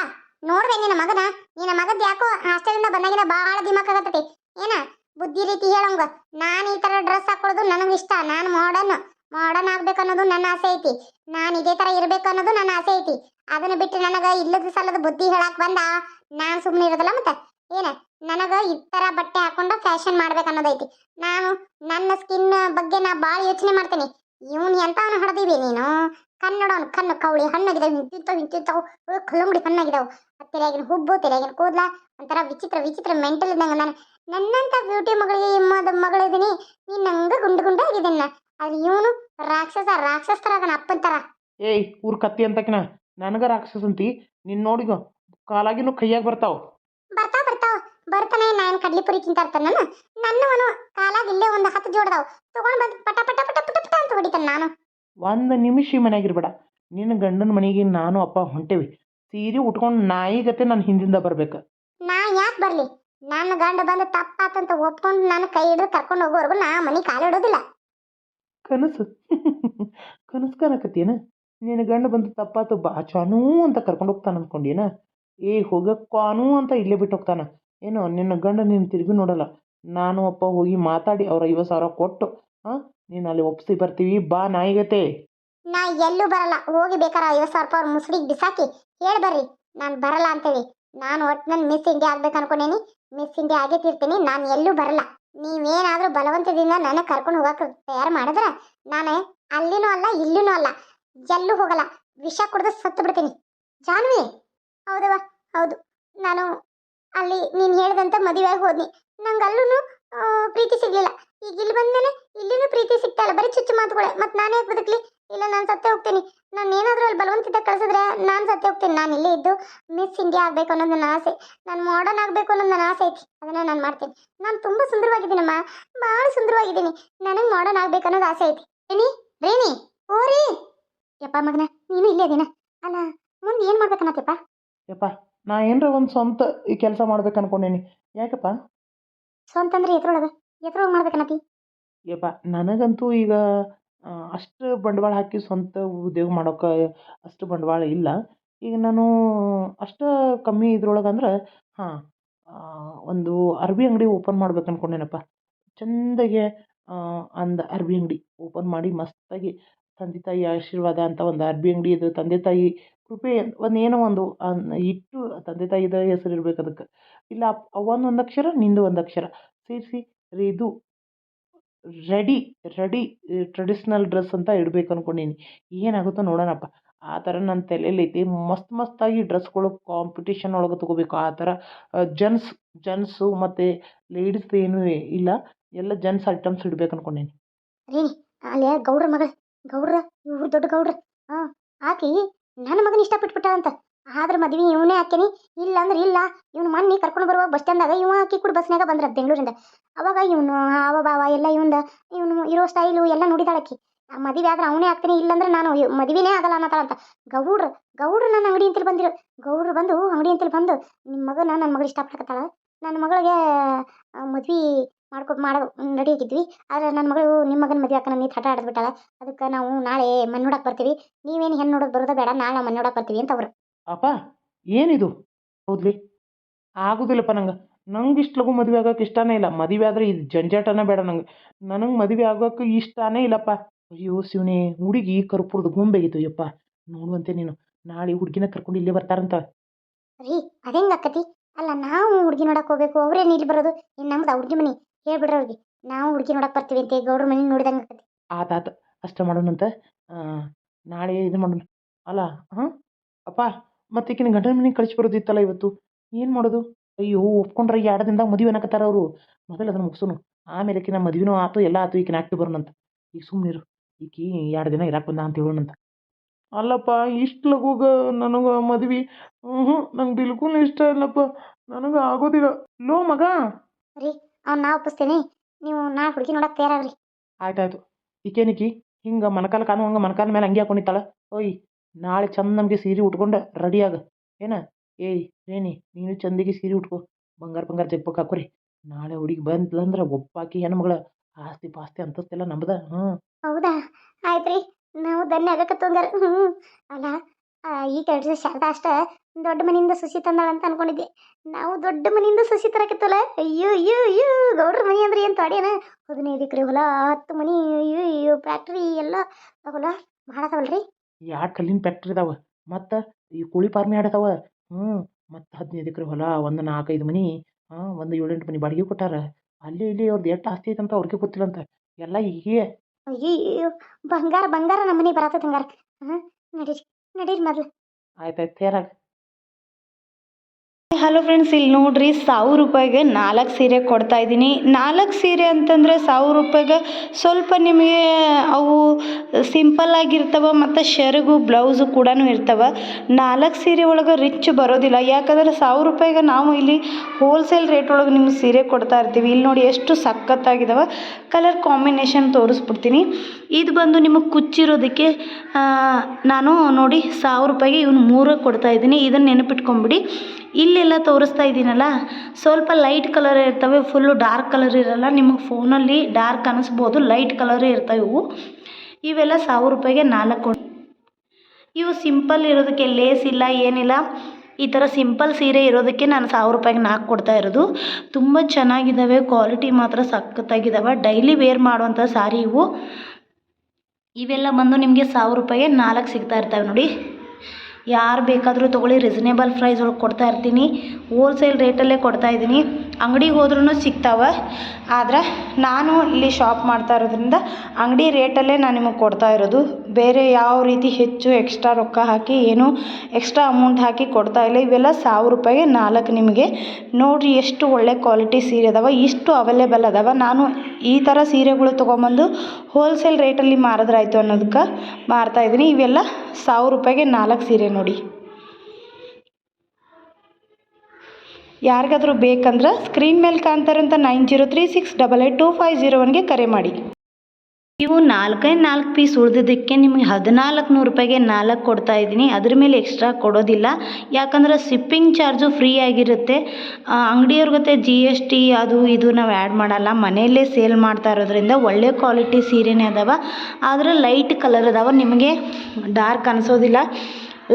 ನೋಡ್ದೆ ನಿನ್ನ ಮಗನ? ನಿನ್ನ ಮಗದ್ ಯಾಕೋ ಹಾಸ್ಟೆಲಿಂದ ಬಂದಾಗಿನ ಭಾಳ ದಿಮಾಕ್ ಆಗತ್ತೆ ಏನ? ಬುದ್ಧಿ ರೀತಿ ಹೇಳಂಗ. ನಾನು ಈ ತರ ಡ್ರೆಸ್ ಹಾಕೊಳ್ಳೋದು ನನಗೆ ಇಷ್ಟ. ನಾನು ಮಾಡರ್ನ್ ಮಾಡರ್ನ್ ಆಗ್ಬೇಕು ಅನ್ನೋದು ನನ್ನ ಆಸೆ ಐತಿ. ನಾನು ಇದೇ ತರ ಇರಬೇಕು ಅನ್ನೋದು ನನ್ನ ಆಸೆ ಐತಿ. ಅದನ್ನ ಬಿಟ್ಟು ನನಗ ಇಲ್ಲದ ಸಲದ ಬುದ್ಧಿ ಹೇಳಕ್ ಬಂದ, ನಾನು ಸುಮ್ಮನೆ ಇರೋದಿಲ್ಲ ಮತ್ತೆ? ಏನ? ನನಗ ಈ ತರ ಬಟ್ಟೆ ಹಾಕೊಂಡು ಫ್ಯಾಷನ್ ಮಾಡ್ಬೇಕು ಅನ್ನೋದೈತಿ ನಾನು ನನ್ನ ಸ್ಕಿನ್ ಬಗ್ಗೆ ನಾ ಭಾಳ ಯೋಚನೆ ಮಾಡ್ತೀನಿ. ಇವನ್ ಎಂತವನ್ನ ಹೊಡೆದಿವಿ ನೀನು? ಕನ್ನಡವನು ಕಣ್ಣು ಕವಳಿ ಹಣ್ಣಾಗಿದಾವೆ ಇಂತಿಂತವು ಇಂತಿಂತವು ಕಲ್ಲಂಗಡಿ ಹಣ್ಣಾಗಿದಾವು. ತೆರೆಯಾಗಿನ ಹುಬ್ಬು ತೆರೆಯಾಗಿನ ಕೂದ್ಲ ಒಂಥರ ವಿಚಿತ್ರ ವಿಚಿತ್ರ ಮೆಂಟಲ್ ಇದ್ದಂಗೆ ನಾನು ನನ್ನಂತ ಬ್ಯೂಟಿ ಮಗಳಿಗೆ ಮದ ಮಗಳಿದ್ದೀನಿ ನೀನು ನಂಗೆ ಗುಂಡು ಗುಂಡು ಆಗಿದ್ದೀನಿ. ಆದ್ರೆ ಇವನು ರಾಕ್ಷಸ ರಾಕ್ಷಸ ಅದನ್ನ ಅಪ್ಪನ ತರ ಏಯ್ ಊರ್ ಕತ್ತಿ ಅಂತಕಿನ ನನಗ ರಾಕ್ಷಸ ಅಂತಿ ನಿನ್ನ ನೋಡಿಗ ಕಾಲಾಗಿನೂ ಕೈಯಾಗ ಬರ್ತಾವ. ಬರ್ತಾವ ಬರ್ತಾವ. ಬರ್ತಾನೆ ನಾನು ಕಡ್ಲಿ ಪುರಿ ತಿಂತಾ ಇರ್ತಾನ ನಾನು. ನನ್ನವನು ಕಾಲಾಗ ಇಲ್ಲೇ ಒಂದು ಹತ್ತು ಜೋಡ್ದಾವ್. ತಗೊಂಡ್ ಬಂದು ಪಟ ಪಟ ಪಟ ಪಟ ಪಟ ಅಂತ ಹೊಡಿತಾನ ನಾನು. ಒಂದು ನಿಮಿಷ ಈ ಮನ್ಯಾಗಿರ್ಬೇಡ ನಿನ್ನ ಗಂಡನ ಮನೆಗೆ ನಾನು ಅಪ್ಪ ಹೊಂಟೇವಿ. ಸೀರೆ ಉಟ್ಕೊಂಡು ನಾಯಿಗತೆ ನನ್ನ ಹಿಂದಿಂದ ಬರ್ಬೇಕು. ನಾ ಯಾಕೆ ಬರ್ಲಿ? ನನ್ನ ಗಂಡ ಬಂದು ತಪ್ಪಾತಂತ ಒಪ್ಕೊಂಡು ನಾನು ಕೈ ಹಿಡಿದು ಕರ್ಕೊಂಡು ಹೋಗೋವರೆಗೂ ನಾ ಮನೆ ಕಾಲಿಡೋದಿಲ್ಲ ಕನಸು. ಕನಸು ಕಾಣಕತ್ತೇನ? ನಿನ್ನ ಗಂಡ ಬಂದು ತಪ್ಪಾತು ಬಾ ಚಾನೂ ಅಂತ ಕರ್ಕೊಂಡು ಹೋಗ್ತಾನ ಅನ್ಕೊಂಡೇನ? ಏ ಹೋಗಕ್ಕಾನು ಅಂತ ಇಲ್ಲೇ ಬಿಟ್ಟು ಹೋಗ್ತಾನ. ಏನೋ ನಿನ್ನ ಗಂಡ ನೀನು ತಿರುಗಿ ನೋಡಲ್ಲ. ನಾನು ಅಪ್ಪ ಹೋಗಿ ಮಾತಾಡಿ ಅವ್ರ ಐವತ್ತು ಸಾವಿರ ಕೊಟ್ಟು ಹಾಂ? ನೀನು ಅಲ್ಲಿ ಒಪ್ಸಿ ಬರ್ತೀವಿ ಬಾ ನಾಯಿಗತೆ ನಾ ಎಲ್ಲೂ ಬರಲ್ಲ. ಹೋಗಿ ಬೇಕಾರ ಐವತ್ತು ಸಾವಿರ ರೂಪಾಯಿ ಅವ್ರ ಮುಸುಡಿಗೆ ಬಿಸಾಕಿ ಹೇಳಿ ಬರ್ರಿ, ನಾನು ಬರಲ್ಲ ಅಂತೇಳಿ. ನಾನು ಒಟ್ಟು ನನ್ನ ಮಿಸ್ ಇಂಡಿಯಾ ಆಗ್ಬೇಕು ಅನ್ಕೊಂಡೇನಿ. ಮಿಸ್ ಇಂಡಿಯಾ ಆಗೇ ತೀರ್ತೀನಿ. ನಾನು ಎಲ್ಲೂ ಬರಲ್ಲ. ನೀವೇನಾದರೂ ಬಲವಂತದಿಂದ ನನಗೆ ಕರ್ಕೊಂಡು ಹೋಗಕ್ಕೆ ತಯಾರು ಮಾಡಿದ್ರೆ ನಾನು ಅಲ್ಲಿನೂ ಅಲ್ಲ, ಇಲ್ಲಿನೂ ಅಲ್ಲ, ಎಲ್ಲೂ ಹೋಗಲ್ಲ. ವಿಷ ಕುಡ್ದು ಸತ್ತು ಬಿಡ್ತೀನಿ. ಜಾನ್ವಿ? ಹೌದವ ಹೌದು. ನಾನು ಅಲ್ಲಿ ನೀನು ಹೇಳ್ದಂತ ಮದುವೆಯಾಗಿ ಹೋದ್ನಿ. ನಂಗೆ ಅಲ್ಲೂ ಪ್ರೀತಿ ಸಿಗ್ಲಿಲ್ಲ. ಈಗ ಇಲ್ಲಿ ಬಂದಮೇಲೆ ಇಲ್ಲಿನೂ ಪ್ರೀತಿ ಸಿಗ್ತಾ ಇಲ್ಲ. ಬರೀ ಚುಚ್ಚು ಮಾತುಗಳೇ. ಮತ್ತೆ ನಾನೇ ಬದುಕಲಿ? ಇಲ್ಲ, ನಾನು ಸತ್ತೇ ಹೋಗ್ತೀನಿ. ನಾನು ಏನಾದರೂ ಅಲ್ಲಿ ಬಲವಂತಿದ್ದ ಕಳಿಸಿದ್ರೆ ನಾನು ಸತ್ಯ ಹೋಗ್ತೀನಿ ನಾನು ಇಲ್ಲೇ ಇದ್ದು ಮಿಸ್ ಇಂಡಿಯಾ ಆಗಬೇಕು ಅನ್ನೋದು ನನ್ನ ಆಸೆ. ನಾನು ಮಾಡರ್ನ್ ಆಗಬೇಕು ಅನ್ನೋದು ನನ್ನ ಆಸೆ ಐತಿ. ಅದನ್ನು ನಾನು ಮಾಡ್ತೀನಿ. ನಾನು ತುಂಬ ಸುಂದರವಾಗಿದ್ದೀನಮ್ಮ. ಭಾಳ ಸುಂದರವಾಗಿದ್ದೀನಿ. ನನಗೆ ಮಾಡರ್ನ್ ಆಗಬೇಕು ಅನ್ನೋದು ಆಸೆ ಐತಿ. ರೇಣಿ ರೇಣಿ ಓ ರೀ. ಯಪ್ಪ ಮಗನ ನೀನು ಇಲ್ಲೇ ಇದೀನ? ಅಲ್ಲ ಮುಂದೆ ಏನು ಮಾಡ್ಬೇಕನ್ನತ್ತಪ್ಪ ಯಪ್ಪ ನಾ ಏನರ ಒಂದು ಸ್ವಂತ ಈ ಕೆಲಸ ಮಾಡ್ಬೇಕು ಅನ್ಕೊಂಡೇನಿ. ಯಾಕಪ್ಪ? ಸ್ವಂತ ಅಂದ್ರೆ ಎದ್ರೊಳಗೆ? ಎದ್ರೊಳಗೆ ಮಾಡ್ಬೇಕನ್ನತಿ ಯಪ್ಪ ನನಗಂತೂ ಈಗ ಅಷ್ಟು ಬಂಡವಾಳ ಹಾಕಿ ಸ್ವಂತ ಉದ್ಯೋಗ ಮಾಡೋಕೆ ಅಷ್ಟು ಬಂಡವಾಳ ಇಲ್ಲ. ಈಗ ನಾನು ಅಷ್ಟು ಕಮ್ಮಿ ಇದ್ರೊಳಗೆ ಅಂದ್ರೆ, ಹಾಂ ಒಂದು ಅರ್ವಿ ಅಂಗಡಿ ಓಪನ್ ಮಾಡ್ಬೇಕು ಅಂದ್ಕೊಂಡೇನಪ್ಪ ಚಂದಗೆ ಒಂದು ಅರ್ವಿ ಅಂಗಡಿ ಓಪನ್ ಮಾಡಿ ಮಸ್ತಾಗಿ ತಂದೆ ತಾಯಿ ಆಶೀರ್ವಾದ ಅಂತ ಒಂದು ಅರ್ಬಿ ಅಂಗಡಿ ಇದು ತಂದೆ ತಾಯಿ ಕೃಪೆ ಒಂದು ಏನೋ ಒಂದು ಇಟ್ಟು ತಂದೆ ತಾಯಿದ ಹೆಸರು ಇರ್ಬೇಕು ಅದಕ್ಕೆ. ಇಲ್ಲ ಅವನ ಒಂದು ಅಕ್ಷರ, ನಿಂದು ಒಂದು ಅಕ್ಷರ. ಸೇರಿಸಿ ಇದು ರೆಡಿ ರೆಡಿ ಟ್ರೆಡಿಷ್ನಲ್ ಡ್ರೆಸ್ ಅಂತ ಇಡ್ಬೇಕು ಅನ್ಕೊಂಡೀನಿ. ಏನಾಗುತ್ತೋ ನೋಡೋಣಪ್ಪ. ಆ ಥರ ನನ್ನ ತಲೆಯಲ್ಲಿ ಐತಿ. ಮಸ್ತ್ ಮಸ್ತಾಗಿ ಡ್ರೆಸ್ಗಳು ಕಾಂಪಿಟೇಷನ್ ಒಳಗೆ ತೊಗೋಬೇಕು. ಆ ಥರ ಜೆಂಟ್ಸ್ ಜೆಂಟ್ಸು ಮತ್ತು ಲೇಡೀಸ್ದು ಏನೂ ಇಲ್ಲ. ಎಲ್ಲ ಜೆಂಟ್ಸ್ ಐಟಮ್ಸ್ ಇಡ್ಬೇಕು ಅನ್ಕೊಂಡೀನಿ. ರೀನಿ ಅಲ್ಲಿ ಗೌಡ್ರ ಮಗ ಗೌಡ್ರ? ಇವ್ರು ದೊಡ್ಡ ಗೌಡ್ರ. ಹಾಂ ಆಕಿ ನನ್ನ ಮಗನ ಇಷ್ಟಪಟ್ಬಿಟ್ಟಾಳಂತ. ಆದ್ರೆ ಮದ್ವೆ ಇವನೇ ಹಾಕೇನಿ ಇಲ್ಲ ಅಂದ್ರೆ ಇಲ್ಲ, ಇವ್ನು ಮೊನ್ನೆ ಕರ್ಕೊಂಡು ಬರುವಾಗ ಬಸ್ ಸ್ಟ್ಯಾಂಡ್ದಾಗ ಇವ ಆಕಿ ಕೂಡ ಬಸ್ನಾಗ ಬಂದ್ರ ಬೆಂಗಳೂರಿಂದ. ಅವಾಗ ಇವನು ಹಾವ ಭಾವ ಎಲ್ಲ ಇವಂದ, ಇವನು ಇರೋ ಸ್ಟೈಲು ಎಲ್ಲ ನೋಡಿದಾಳಕ್ಕಿ ಮದುವೆ ಆದ್ರೆ ಅವನೇ ಆಗ್ತೀನಿ ಇಲ್ಲಂದ್ರೆ ನಾನು ಮದುವೆನೇ ಆಗಲ್ಲ ಅನ್ನತಾಳಂತ ಗೌಡ್ರು ಗೌಡ್ರು ನನ್ನ ಅಂಗಡಿ ಅಂತೇಳಿ ಬಂದಿರು. ಗೌಡ್ರು ಬಂದು ಅಂಗಡಿ ಅಂತೇಳಿ ಬಂದು ನಿಮ್ಮ ಮಗನ ನನ್ನ ಮಗಳು ಇಷ್ಟಪಡ್ಕತ್ತಾಳ? ನನ್ನ ಮಗಳಿಗೆ ಮದ್ವೆ ಮಾಡ್ಕೊ, ಮಾಡೋ ರೆಡಿ ಆಗಿದ್ವಿ ಆದ್ರೆ ನನ್ನ ಮಗಳು ನಿಮ್ಮ ಮಗನ ಮದುವೆ ಹಾಕೋಣ ನನ್ನ ಹಠ ಆಡಿದ್ಬಿಟ್ಟಾಳೆ ಅದಕ್ಕೆ ನಾವು ನಾಳೆ ಮನೆ ನೋಡಕ್ಕೆ ಬರ್ತೀವಿ. ನೀವೇನು ಹೆಣ್ಣು ನೋಡೋಕೆ ಬರೋದ ಬೇಡ, ನಾಳೆ ನಾವು ಮನೆ ನೋಡಕ್ಕೆ ಬರ್ತೀವಿ ಅಂತ ಅವ್ರು. ಅಪ್ಪ ಏನಿದು? ಹೌದ್ಲಿ? ಆಗೋದಿಲ್ಲಪ್ಪ ನಂಗೆ. ನಂಗೆ ಇಷ್ಟು ಲಗು ಮದುವೆ ಆಗೋಕೆ ಇಷ್ಟನೇ ಇಲ್ಲ. ಮದುವೆ ಆದರೆ ಇದು ಜಂಜಾಟನೇ ಬೇಡ ನಂಗೆ. ನನಗೆ ಮದುವೆ ಆಗೋಕೆ ಇಷ್ಟನೇ ಇಲ್ಲಪ್ಪ. ಅಯ್ಯೋ ಶಿವನಿ ಹುಡುಗಿ ಕರ್ಪುರ್ದು ಗೊಂಬೆಗಿತ್ತು ಯಪ್ಪ ನೋಡುವಂತೆ ನೀನು. ನಾಳೆ ಹುಡುಗಿನ ಕರ್ಕೊಂಡು ಇಲ್ಲೇ ಬರ್ತಾರಂತ. ರೀ ಅದೇಂಗೆ ಅಕ್ಕತಿ ಅಲ್ಲ ನಾವು ಹುಡುಗಿ ನೋಡಕ್ಕೆ ಹೋಗ್ಬೇಕು. ಅವ್ರೇನು ಇಲ್ಲಿ ಬರೋದು? ಇನ್ನು ನಮ್ದು ಹುಡುಗಿ ಮನೆ? ಹೇಳ್ಬಿಡ್ರಿ ಅವ್ರಿಗೆ. ನಾವು ಹುಡುಗಿ ನೋಡಕ್ಕೆ ಬರ್ತೀವಿ ಅಂತ. ಗೌಡ್ರ ಮನೆ ನೋಡಿದಂಗೆ ಅಕ್ಕತಿ ಆತಾತ ಅಷ್ಟೇ ಮಾಡೋಣಂತ. ಆ, ನಾಳೆ ಇದು ಮಾಡೋಣ. ಅಲ್ಲ ಹಾಂ? ಅಪ್ಪ ಮತ್ತೆ ಈಕಿನ ಗಂಡನ ಮನೆಗೆ ಕಳಿಸಿ ಬರೋದಿತ್ತಲ್ಲ ಇವತ್ತು? ಏನು ಮಾಡೋದು? ಅಯ್ಯೋ ಒಪ್ಕೊಂಡ್ರೆ ಎರಡು ದಿನದಾಗ ಮದುವೆ ಅನ್ನಕತ್ತಾರ ಅವರು. ಮೊದಲು ಅದನ್ನು ಮುಗಿಸೋನು. ಆಮೇಲೆ ಈಕಿನ ಮದುವೆನೂ ಆತು ಎಲ್ಲ ಆತು ಈಕಿನ ಆಕ್ಟಿ ಬರೋಣಂತ ಈಗ ಸುಮ್ಮನಿರು ಈಕಿ ಎರಡು ದಿನ ಇರಾಕ್ ಬಂದ ಅಂತ ಹೇಳೋಣಂತ. ಅಲ್ಲಪ್ಪ ಇಷ್ಟು ಲಗೂಗ ನನಗೆ ಮದ್ವೆ. ಹ್ಞೂ ನಂಗೆ ಬಿಲ್ಕುಲ್ ಇಷ್ಟ ಇಲ್ಲಪ್ಪ. ನನಗೆ ಆಗೋದಿಲ್ಲ. ಲೋ ಮಗ! ಅವ್ನು ನಾ ಒಪ್ಪಿಸ್ತೀನಿ. ನೀವು ನಾ ಹುಡುಗಿ ನೋಡಕ್ಕೆ ತಯಾರಾಗ್ರಿ. ಆಯ್ತಾಯ್ತು. ಈಕೇನಿಕಿ ಹಿಂಗೆ ಮನಕಾಲ ಕಾನು ಹಂಗೆ ಮನಕಾಲ ಮೇಲೆ ಹಂಗೆ ಹಾಕೊಂಡಿತ್ತಾಳ ಓಯ್ ನಾಳೆ ಚಂದ ನಮಗೆ ಸೀರೆ ಉಟ್ಕೊಂಡು ರೆಡಿಯಾಗ ಏನ? ಏಯ್, ರೇಣಿ, ನೀನು ಚಂದಿಗೆ ಸೀರೆ ಉಟ್ಕೋ. ಬಂಗಾರ ಬಂಗಾರ ಜಗ್ಬಕ್ ಹಾಕೋರಿ. ನಾಳೆ ಹುಡುಗಿ ಬಂದ್ಲಂದ್ರೆ ಒಬ್ಬಾಕಿ ಹೆಣ್ಮಗಳ ಆಸ್ತಿ, ಪಾಸ್ತಿ ಅಂತಸ್ತೆಲ್ಲ ನಂಬದ ಹ್ಞೂ ಹೌದಾ? ಆಯ್ತು ರೀ ನಾವು ಧನ್ಯ ಆಗಕತ್ತಂಗಾರ ಹ್ಞೂ ಅಲ್ಲ ಈ ಕೆಲಸ ಶಾರದಾ ಅಷ್ಟ ದೊಡ್ಡ ಮನೆಯಿಂದ ಸುಸಿ ತಂದಾಳ ಅಂತ ಅನ್ಕೊಂಡಿದ್ದೆ. ನಾವು ದೊಡ್ಡ ಮನೆಯಿಂದ ಸುಸಿ ತರಕತ್ತಲ್ಲ? ಅಯ್ಯೋ ಅಯ್ಯೋ ಅಯ್ಯೋ, ಗೌಡ್ರ ಮನೆ ಅಂದ್ರೆ ಏನು ತೊಡೆಯನ ಹದಿನೈದು ಎಕರೆ ಹೊಲ, ಹತ್ತು ಮನೆ, ಅಯ್ಯೋ ಅಯ್ಯೋ ಫ್ಯಾಕ್ಟ್ರಿ ಎಲ್ಲ ಹೊಲ ಮಾಡತಾವಲ್ರಿ ಎರಡು ಕಲ್ಲಿನ ಫ್ಯಾಕ್ಟ್ರಿ ಇದಾವೆ ಮತ್ತು ಈ ಕೋಳಿ ಫಾರ್ಮ್ ಎರಡು ಇದಾವೆ ಹ್ಞೂ ಮತ್ತು ಹದಿನೈದು ಎಕ್ರೆ ಹೊಲ ಒಂದು ನಾಲ್ಕೈದು ಮನೆ ಹಾಂ ಒಂದು ಏಳೆಂಟು ಮನೆ ಬಾಡಿಗೆ ಕೊಟ್ಟಾರ. ಅಲ್ಲಿ ಇಲ್ಲಿ ಅವ್ರದ್ದು ಎಷ್ಟು ಆಸ್ತಿ ಐತಂತ ಅವ್ರಿಗೆ ಗೊತ್ತಿಲ್ಲಂತ. ಎಲ್ಲ ಹೀಗೆ. ಅಯ್ಯೋ ಬಂಗಾರ ಬಂಗಾರ ನಮ್ಮ ಮನೆ ಬರತ್ತದ ಹಂಗಾರ. ಹಾಂ ನಡೀರಿ ನಡೀರಿ ಮೊದ್ಲು ಆಯ್ತು ತಯಾರಾಗ ಹಲೋ ಫ್ರೆಂಡ್ಸ್ ಇಲ್ಲಿ ನೋಡ್ರಿ ಸಾವಿರ ರೂಪಾಯಿಗೆ ನಾಲ್ಕು ಸೀರೆ ಕೊಡ್ತಾ ಇದ್ದೀನಿ. ನಾಲ್ಕು ಸೀರೆ ಅಂತಂದರೆ ಸಾವಿರ ರೂಪಾಯಿಗೆ ಸ್ವಲ್ಪ ನಿಮಗೆ ಅವು ಸಿಂಪಲ್ ಆಗಿರ್ತವೆ ಮತ್ತು ಶರ್ಗು, ಬ್ಲೌಸು ಕೂಡ ಇರ್ತವೆ. ನಾಲ್ಕು ಸೀರೆ ಒಳಗೆ ರಿಚ್ ಬರೋದಿಲ್ಲ. ಯಾಕಂದ್ರೆ ಸಾವಿರ ರೂಪಾಯಿಗೆ ನಾವು ಇಲ್ಲಿ ಹೋಲ್ಸೇಲ್ ರೇಟ್ ಒಳಗೆ ನಿಮ್ಗೆ ಸೀರೆ ಕೊಡ್ತಾ ಇರ್ತೀವಿ. ಇಲ್ಲಿ ನೋಡಿ ಎಷ್ಟು ಸಖತ್ತಾಗಿದ್ದಾವೆ ಕಲರ್ ಕಾಂಬಿನೇಷನ್ ತೋರಿಸ್ಬಿಡ್ತೀನಿ. ಇದು ಬಂದು ನಿಮಗೆ ಕುಚ್ಚಿರೋದಕ್ಕೆ ನಾನು ನೋಡಿ ಸಾವಿರ ರೂಪಾಯಿಗೆ ಇವ್ನು ಮೂರು ಕೊಡ್ತಾ ಇದ್ದೀನಿ. ಇದನ್ನು ನೆನಪಿಟ್ಕೊಂಬಿಡಿ. ಇಲ್ಲೆಲ್ಲ ತೋರಿಸ್ತಾ ಇದ್ದೀನಲ್ಲ, ಸ್ವಲ್ಪ ಲೈಟ್ ಕಲರ್ ಇರ್ತವೆ ಫುಲ್ಲು ಡಾರ್ಕ್ ಕಲರ್ ಇರಲ್ಲ, ನಿಮಗೆ ಫೋನಲ್ಲಿ ಡಾರ್ಕ್ ಅನಿಸ್ಬೋದು ಲೈಟ್ ಕಲರೇ ಇರ್ತವೆ ಇವು. ಇವೆಲ್ಲ ಸಾವಿರ ರೂಪಾಯಿಗೆ ನಾಲ್ಕು ಇವು ಸಿಂಪಲ್ ಇರೋದಕ್ಕೆ ಲೇಸ್ ಇಲ್ಲ, ಏನಿಲ್ಲ. ಈ ಥರ ಸಿಂಪಲ್ ಸೀರೆ ಇರೋದಕ್ಕೆ ನಾನು ಸಾವಿರ ರೂಪಾಯಿಗೆ ನಾಲ್ಕು ಕೊಡ್ತಾ ಇರೋದು. ತುಂಬ ಚೆನ್ನಾಗಿದ್ದಾವೆ ಕ್ವಾಲಿಟಿ ಮಾತ್ರ ಸಖತ್ತಾಗಿದ್ದಾವೆ ಡೈಲಿ ವೇರ್ ಮಾಡುವಂಥ ಸಾರಿ ಇವು. ಇವೆಲ್ಲ ಬಂದು ನಿಮಗೆ ಸಾವಿರ ರೂಪಾಯಿಗೆ ನಾಲ್ಕು ಸಿಗ್ತಾ ಇರ್ತವೆ ನೋಡಿ. ಯಾರು ಬೇಕಾದರೂ ತೊಗೊಳ್ಳಿ ರೀಸನೇಬಲ್ ಪ್ರೈಸ್ ಒಳಗೆ ಕೊಡ್ತಾ ಇರ್ತೀನಿ. ಹೋಲ್ಸೇಲ್ ರೇಟಲ್ಲೇ ಕೊಡ್ತಾ ಇದ್ದೀನಿ. ಅಂಗ್ಡಿಗೆ ಹೋದ್ರೂ ಸಿಗ್ತಾವೆ. ಆದ್ರೆ ನಾನು ಇಲ್ಲಿ ಶಾಪ್ ಮಾಡ್ತಾ ಇರೋದ್ರಿಂದ ಅಂಗಡಿ ರೇಟಲ್ಲೇ ನಾನು ನಿಮಗೆ ಕೊಡ್ತಾ ಇರೋದು. ಬೇರೆ ಯಾವ ರೀತಿ ಹೆಚ್ಚು ಎಕ್ಸ್ಟ್ರಾ ರೊಕ್ಕ ಹಾಕಿ, ಏನು ಎಕ್ಸ್ಟ್ರಾ ಅಮೌಂಟ್ ಹಾಕಿ ಕೊಡ್ತಾ ಇಲ್ಲ. ಇವೆಲ್ಲ ಸಾವಿರ ರೂಪಾಯಿಗೆ ನಾಲ್ಕು ನಿಮಗೆ. ನೋಡಿರಿ, ಎಷ್ಟು ಒಳ್ಳೆ ಕ್ವಾಲಿಟಿ ಸೀರೆ ಅದಾವ, ಇಷ್ಟು ಅವೈಲೇಬಲ್ ಅದಾವ. ನಾನು ಈ ಥರ ಸೀರೆಗಳು ತೊಗೊಂಬಂದು ಹೋಲ್ಸೇಲ್ ರೇಟಲ್ಲಿ ಮಾರಿದ್ರಾಯ್ತು ಅನ್ನೋದಕ್ಕೆ ಮಾರ್ತಾ ಇದ್ದೀನಿ ಇವೆಲ್ಲ ಸಾವಿರ ರೂಪಾಯಿಗೆ ನಾಲ್ಕು ಸೀರೆ ನೋಡಿ. ಯಾರಿಗಾದರೂ ಬೇಕಂದ್ರೆ ಸ್ಕ್ರೀನ್ ಮೇಲೆ ಕಾಣ್ತಾರಂತ nine zero three six double eight two five zero ಒನ್ಗೆ ಕರೆ ಮಾಡಿ. ಇವು ನಾಲ್ಕೈದು ನಾಲ್ಕು ಪೀಸ್ ಉಳಿದಿದ್ದಕ್ಕೆ ನಿಮಗೆ ಹದಿನಾಲ್ಕು ನೂರು ರೂಪಾಯಿಗೆ ನಾಲ್ಕು ಕೊಡ್ತಾ ಇದ್ದೀನಿ. ಅದ್ರ ಮೇಲೆ ಎಕ್ಸ್ಟ್ರಾ ಕೊಡೋದಿಲ್ಲ. ಯಾಕಂದ್ರೆ ಶಿಪ್ಪಿಂಗ್ ಚಾರ್ಜು ಫ್ರೀ ಆಗಿರುತ್ತೆ. ಅಂಗಡಿಯವ್ರ ಜೊತೆ ಜಿ ಎಸ್ ಟಿ ಅದು ಇದು ನಾವು ಆ್ಯಡ್ ಮಾಡಲ್ಲ. ಮನೆಯಲ್ಲೇ ಸೇಲ್ ಮಾಡ್ತಾ ಇರೋದ್ರಿಂದ ಒಳ್ಳೆ ಕ್ವಾಲಿಟಿ ಸೀರೆನೇ ಅದಾವ. ಆದರೆ ಲೈಟ್ ಕಲರ್ ಅದಾವ. ನಿಮಗೆ ಡಾರ್ಕ್ ಅನಿಸೋದಿಲ್ಲ.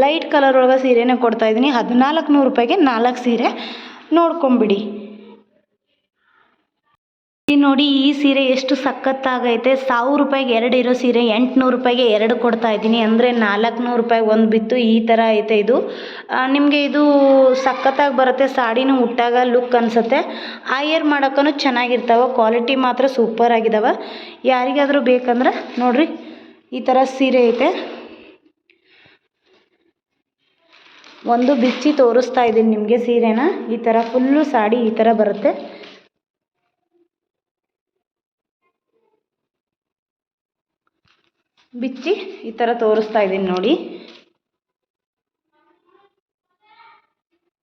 ಲೈಟ್ ಕಲರ್ ಒಳಗೆ ಸೀರೆನೇ ಕೊಡ್ತಾ ಇದ್ದೀನಿ. ಹದಿನಾಲ್ಕು ನೂರು ರೂಪಾಯಿಗೆ ನಾಲ್ಕು ಸೀರೆ ನೋಡ್ಕೊಂಬಿಡಿ. ಈ ನೋಡಿ ಈ ಸೀರೆ ಎಷ್ಟು ಸಖತ್ತಾಗೈತೆ. ಸಾವಿರ ರೂಪಾಯಿಗೆ ಎರಡು ಇರೋ ಸೀರೆ, ಎಂಟುನೂರು ರೂಪಾಯಿಗೆ ಎರಡು ಕೊಡ್ತಾ ಇದ್ದೀನಿ. ಅಂದರೆ ನಾಲ್ಕುನೂರು ರೂಪಾಯಿಗೆ ಒಂದು ಬಿತ್ತು ಈ ಥರ ಐತೆ ಇದು. ನಿಮಗೆ ಇದು ಸಖತ್ತಾಗಿ ಬರುತ್ತೆ. ಸಾಡಿನೂ ಉಟ್ಟಾಗ ಲುಕ್ ಅನಿಸುತ್ತೆ. ಆಯರ್ ಮಾಡೋಕ್ಕೂ ಚೆನ್ನಾಗಿರ್ತಾವೆ. ಕ್ವಾಲಿಟಿ ಮಾತ್ರ ಸೂಪರ್ ಆಗಿದ್ದಾವೆ ಯಾರಿಗಾದರೂ ಬೇಕಂದ್ರೆ ನೋಡಿರಿ, ಈ ಥರ ಸೀರೆ ಐತೆ. ಒಂದು ಬಿಚ್ಚಿ ತೋರಿಸ್ತಾ ಇದ್ದೀನಿ ನಿಮಗೆ ಸೀರೆನ. ಈ ಥರ ಫುಲ್ಲು ಸಾಡಿ ಈ ಥರ ಬರುತ್ತೆ. ಬಿಚ್ಚಿ ಈ ಥರ ತೋರಿಸ್ತಾ ಇದ್ದೀನಿ ನೋಡಿ.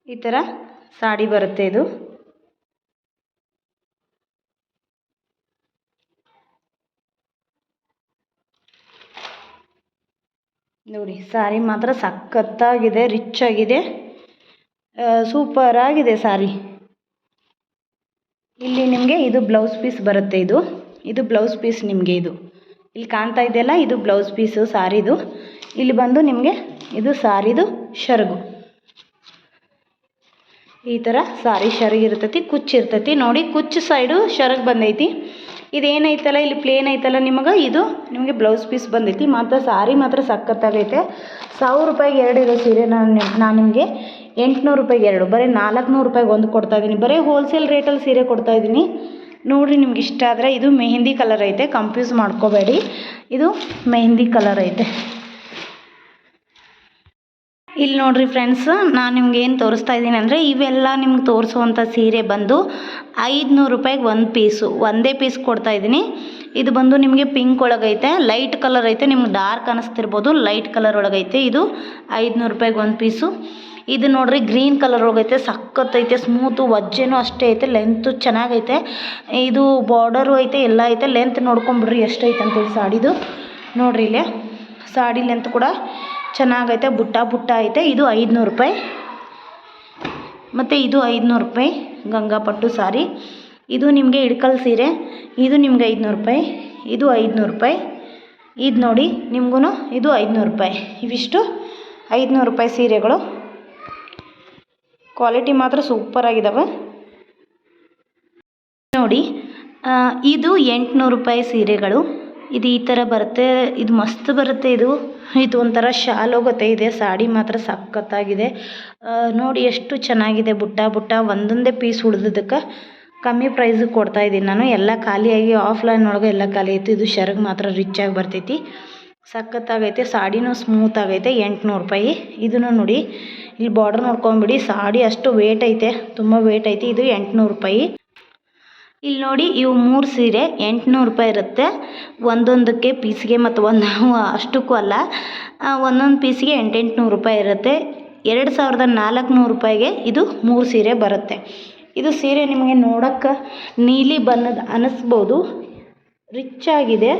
ಈ ಥರ ಸಾಡಿ ಬರುತ್ತೆ ಇದು. ನೋಡಿ, ಸಾರಿ ಮಾತ್ರ ಸಖತ್ತಾಗಿದೆ, ರಿಚ್ ಆಗಿದೆ. ಸೂಪರ್ ಆಗಿದೆ ಸಾರಿ. ಇಲ್ಲಿ ನಿಮಗೆ ಇದು ಬ್ಲೌಸ್ ಪೀಸ್ ಬರುತ್ತೆ ಇದು. ಇದು ಬ್ಲೌಸ್ ಪೀಸ್ ನಿಮಗೆ ಇದು. ಇಲ್ಲಿ ಕಾಣ್ತಾ ಇದೆಯಲ್ಲ, ಇದು ಬ್ಲೌಸ್ ಪೀಸು ಸಾರಿದು. ಇಲ್ಲಿ ಬಂದು ನಿಮಗೆ ಇದು ಸಾರಿದು ಶರ್ಗು. ಈ ಥರ ಸಾರಿ ಶರ್ಗ್ ಇರ್ತೈತಿ, ಕುಚ್ಚು ಇರ್ತೈತಿ. ನೋಡಿ, ಕುಚ್ಚು ಸೈಡು ಶರ್ಗ್ ಬಂದೈತಿ. ಇದೇನೈತಲ್ಲ, ಇಲ್ಲಿ ಪ್ಲೇನ್ ಐತಲ್ಲ ನಿಮಗೆ? ಇದು ನಿಮಗೆ ಬ್ಲೌಸ್ ಪೀಸ್ ಬಂದೈತಿ. ಮಾತ್ರ ಸಾರಿ ಮಾತ್ರ ಸಖತ್ತಾಗೈತೆ. ಸಾವಿರ ರೂಪಾಯಿಗೆ ಎರಡು ಇರೋ ಸೀರೆ ನಾನು ನಾನು ನಿಮಗೆ ಎಂಟುನೂರು ರೂಪಾಯಿಗೆ ಎರಡು, ಬರೀ ನಾಲ್ಕುನೂರು ರೂಪಾಯಿಗೆ ಒಂದು ಕೊಡ್ತಾ ಇದ್ದೀನಿ ಬರೀ ಹೋಲ್ಸೇಲ್ ರೇಟಲ್ಲಿ ಸೀರೆ ಕೊಡ್ತಾ ಇದ್ದೀನಿ ನೋಡಿರಿ ನಿಮ್ಗೆ ಇಷ್ಟ ಆದರೆ ಇದು ಮೆಹಂದಿ ಕಲರ್ ಐತೆ ಕಂಪ್ಯೂಸ್ ಮಾಡ್ಕೋಬೇಡಿ. ಇದು ಮೆಹಂದಿ ಕಲರ್ ಐತೆ. ಇಲ್ಲಿ ನೋಡಿರಿ ಫ್ರೆಂಡ್ಸ್ ನಾನು ನಿಮ್ಗೆ ಏನು ತೋರಿಸ್ತಾ ಇದ್ದೀನಿ ಅಂದರೆ ಇವೆಲ್ಲ ನಿಮ್ಗೆ ತೋರಿಸುವಂಥ ಸೀರೆ ಬಂದು ಐದುನೂರು ರೂಪಾಯಿಗೆ ಒಂದು ಪೀಸು ಒಂದೇ ಪೀಸ್ ಕೊಡ್ತಾ ಇದ್ದೀನಿ. ಇದು ಬಂದು ನಿಮಗೆ ಪಿಂಕ್ ಒಳಗೈತೆ ಲೈಟ್ ಕಲರ್ ಐತೆ, ನಿಮ್ಗೆ ಡಾರ್ಕ್ ಅನ್ನಿಸ್ತಿರ್ಬೋದು ಲೈಟ್ ಕಲರ್ ಒಳಗೈತೆ. ಇದು ಐದುನೂರು ರೂಪಾಯಿಗೆ ಒಂದು ಪೀಸು ಇದು ನೋಡ್ರಿ ಗ್ರೀನ್ ಕಲರ್ ಹೋಗೈತೆ ಸಖತ್ತೈತೆ ಸ್ಮೂತು ವಜ್ಜೆನೂ ಅಷ್ಟೇ ಐತೆ ಲೆಂತು ಚೆನ್ನಾಗೈತೆ. ಇದು ಬಾರ್ಡರು ಐತೆ, ಎಲ್ಲ ಐತೆ ಲೆಂತ್ ನೋಡ್ಕೊಂಬಿಡ್ರಿ ಎಷ್ಟು ಐತೆ ಅಂತೇಳಿ ಸಾಡಿದು. ನೋಡ್ರಿ ಇಲ್ಲೇ, ಸಾಡಿ ಲೆಂತ್ ಕೂಡ ಚೆನ್ನಾಗೈತೆ, ಬುಟ್ಟ ಬುಟ್ಟ ಐತೆ, ಇದು ಐದುನೂರು ರೂಪಾಯಿ. ಮತ್ತು ಇದು ಐದುನೂರು ರೂಪಾಯಿ ಗಂಗಾಪಟ್ಟು ಸಾರಿ. ಇದು ನಿಮಗೆ ಹಿಡ್ಕಲ್ ಸೀರೆ, ಇದು ನಿಮ್ಗೆ ಐದುನೂರು ರೂಪಾಯಿ, ಇದು ಐದುನೂರು ರೂಪಾಯಿ. ಇದು ನೋಡಿ ನಿಮ್ಗೂ ಇದು ಐದುನೂರು ರೂಪಾಯಿ. ಇವಿಷ್ಟು ಐದುನೂರು ರೂಪಾಯಿ ಸೀರೆಗಳು. ಕ್ವಾಲಿಟಿ ಮಾತ್ರ ಸೂಪರ್ ಆಗಿದಾವೆ. ನೋಡಿ ಇದು ಎಂಟುನೂರು ರೂಪಾಯಿ ಸೀರೆಗಳು. ಇದು ಈ ಥರ ಬರುತ್ತೆ, ಇದು ಮಸ್ತ್ ಬರುತ್ತೆ ಇದು. ಇದು ಒಂಥರ ಶಾಲ್ ಹೋಗುತ್ತೆ ಇದೆ ಸಾಡಿ ಮಾತ್ರ ಸಖತ್ತಾಗಿದೆ. ನೋಡಿ ಎಷ್ಟು ಚೆನ್ನಾಗಿದೆ ಬುಟ್ಟ. ಬುಟ್ಟ ಒಂದೊಂದೇ ಪೀಸ್ ಉಳ್ದಿದ್ದಕ್ಕೆ ಕಮ್ಮಿ ಪ್ರೈಸಿಗೆ ಕೊಡ್ತಾ ಇದ್ದೀನಿ ನಾನು. ಎಲ್ಲ ಖಾಲಿಯಾಗಿ ಆಫ್ಲೈನ್ ಒಳಗೆ ಎಲ್ಲ ಖಾಲಿ ಐತಿ ಇದು ಶರ್ಗ್ ಮಾತ್ರ ರಿಚ್ ಆಗಿ ಬರ್ತೈತಿ. ಸಖತ್ತಾಗೈತೆ, ಸಾಡಿನೂ ಸ್ಮೂತ್ ಆಗೈತೆ, ಎಂಟುನೂರು ರೂಪಾಯಿ. ಇದನ್ನು ನೋಡಿ, ಇಲ್ಲಿ ಬಾರ್ಡರ್ ನೋಡ್ಕೊಂಬಿಡಿ, ಸಾಡಿ ಅಷ್ಟು ವೇಟ್ ಐತೆ, ತುಂಬ ವೇಟ್ ಐತೆ, ಇದು ಎಂಟುನೂರು ರೂಪಾಯಿ. ಇಲ್ಲಿ ನೋಡಿ, ಇವು ಮೂರು ಸೀರೆ, ಎಂಟುನೂರು ರೂಪಾಯಿ ಇರುತ್ತೆ. ಒಂದೊಂದಕ್ಕೆ ಪೀಸ್ಗೆ ಮತ್ತು ಒಂದು, ಅಷ್ಟಕ್ಕೂ ಅಲ್ಲ. ಒಂದೊಂದು ಪೀಸಿಗೆ ಎಂಟೆಂಟುನೂರು ರೂಪಾಯಿ ಇರುತ್ತೆ. ಎರಡು ಸಾವಿರದ ನಾಲ್ಕುನೂರು ರೂಪಾಯಿಗೆ ಇದು ಮೂರು ಸೀರೆ ಬರುತ್ತೆ. ಇದು ಸೀರೆ ನಿಮಗೆ ನೋಡೋಕ್ಕೆ ನೀಲಿ ಬಣ್ಣದ ಅನ್ನಿಸ್ಬೋದು ರಿಚ್ ಆಗಿದೆ.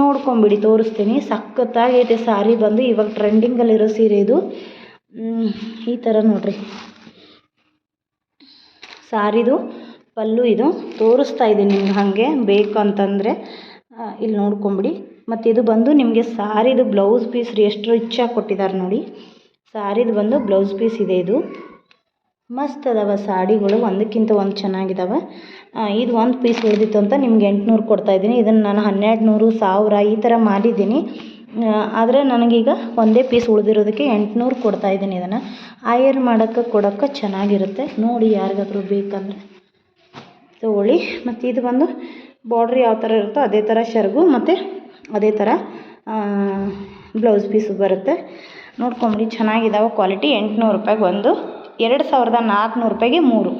ನೋಡ್ಕೊಂಬಿಡಿ, ತೋರಿಸ್ತೀನಿ. ಸಖತ್ತಾಗೈತೆ ಸಾರಿ ಬಂದು. ಇವಾಗ ಟ್ರೆಂಡಿಂಗಲ್ಲಿರೋ ಸೀರೆ ಇದು. ಈ ಥರ ನೋಡಿರಿ. ಸಾರಿದು, ಪಲ್ಲು ಇದು. ತೋರಿಸ್ತಾ ಇದ್ದೀನಿ ನಿಮ್ಗೆ ಹಾಗೆ. ಬೇಕು ಅಂತಂದರೆ ಇಲ್ಲಿ ನೋಡ್ಕೊಂಬಿಡಿ. ಮತ್ತು ಇದು ಬಂದು ನಿಮಗೆ ಸಾರಿದು ಬ್ಲೌಸ್ ಪೀಸ್ ರೀ. ಎಷ್ಟು ರಿಚ್ಚಾಗಿ ಕೊಟ್ಟಿದ್ದಾರೆ ನೋಡಿ. ಸಾರಿದು ಬಂದು ಬ್ಲೌಸ್ ಪೀಸ್ ಇದೆ ಇದು. ಮಸ್ತ್ ಅದಾವೆ ಸಾಡಿಗಳು ಒಂದಕ್ಕಿಂತ ಒಂದು ಚೆನ್ನಾಗಿದ್ದಾವೆ ಇದು ಒಂದು ಪೀಸ್ ಉಳಿದಿತ್ತು ಅಂತ ನಿಮ್ಗೆ ಎಂಟುನೂರು ಕೊಡ್ತಾಯಿದ್ದೀನಿ ಇದನ್ನು ನಾನು ಹನ್ನೆರಡು ನೂರು ಸಾವಿರ ಈ ಥರ ಮಾರಿದ್ದೀನಿ ಆದರೆ ನನಗೀಗ ಒಂದೇ ಪೀಸ್ ಉಳಿದಿರೋದಕ್ಕೆ ಎಂಟುನೂರು ಕೊಡ್ತಾಯಿದ್ದೀನಿ ಇದನ್ನು. ಆಯರ್ ಮಾಡೋಕ್ಕೆ ಕೊಡೋಕ್ಕೆ ಚೆನ್ನಾಗಿರುತ್ತೆ. ನೋಡಿ ಯಾರಿಗಾದ್ರೂ ಬೇಕಂದರೆ. ತಗೊಳ್ಳಿ. ಮತ್ತು ಇದು ಬಂದು ಬಾರ್ಡ್ರ್ ಯಾವ ಥರ ಇರುತ್ತೋ ಅದೇ ಥರ ಶರ್ಗು ಮತ್ತು ಅದೇ ಥರ ಬ್ಲೌಸ್ ಪೀಸು ಬರುತ್ತೆ. ನೋಡ್ಕೊಂಬಿಡಿ ಚೆನ್ನಾಗಿದಾವೆ ಕ್ವಾಲಿಟಿ ಎಂಟುನೂರು ರೂಪಾಯಿಗೆ ಒಂದು. ಎರಡು ಸಾವಿರದ ನಾಲ್ಕುನೂರು ರೂಪಾಯಿಗೆ ಮೂರು.